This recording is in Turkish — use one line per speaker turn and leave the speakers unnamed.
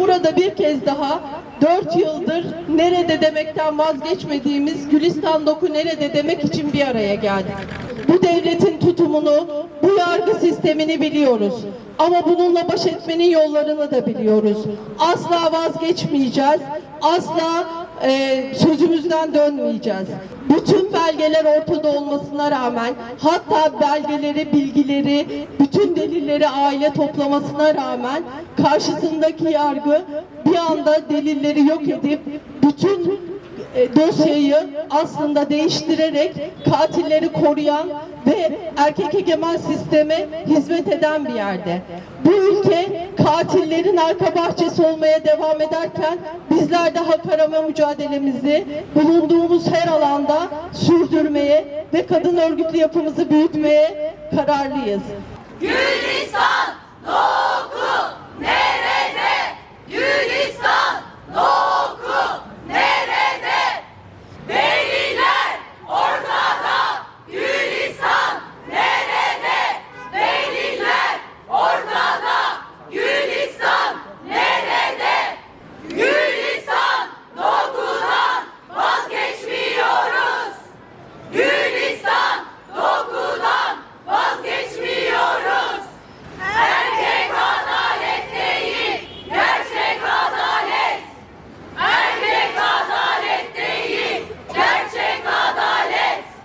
Burada bir kez daha 4 yıldır nerede demekten vazgeçmediğimiz Gülistan Doku nerede demek için bir araya geldik. Bu devletin tutumunu, bu yargı sistemini biliyoruz. Ama bununla baş etmenin yollarını da biliyoruz. Asla vazgeçmeyeceğiz. Asla e, sözümüzden dönmeyeceğiz. Bütün belgeler ortada olmasına rağmen hatta belgeleri, bilgileri, bütün delilleri aile toplamasına rağmen karşısındaki yargı bir anda delilleri yok edip bütün dosyayı aslında değiştirerek katilleri koruyan ve erkek egemen sisteme hizmet eden bir yerde. Bu ülke katillerin arka bahçesi olmaya devam ederken bizler de hak arama mücadelemizi bulunduğumuz her alanda sürdürmeye ve kadın örgütlü yapımızı büyütmeye kararlıyız.
Gülistan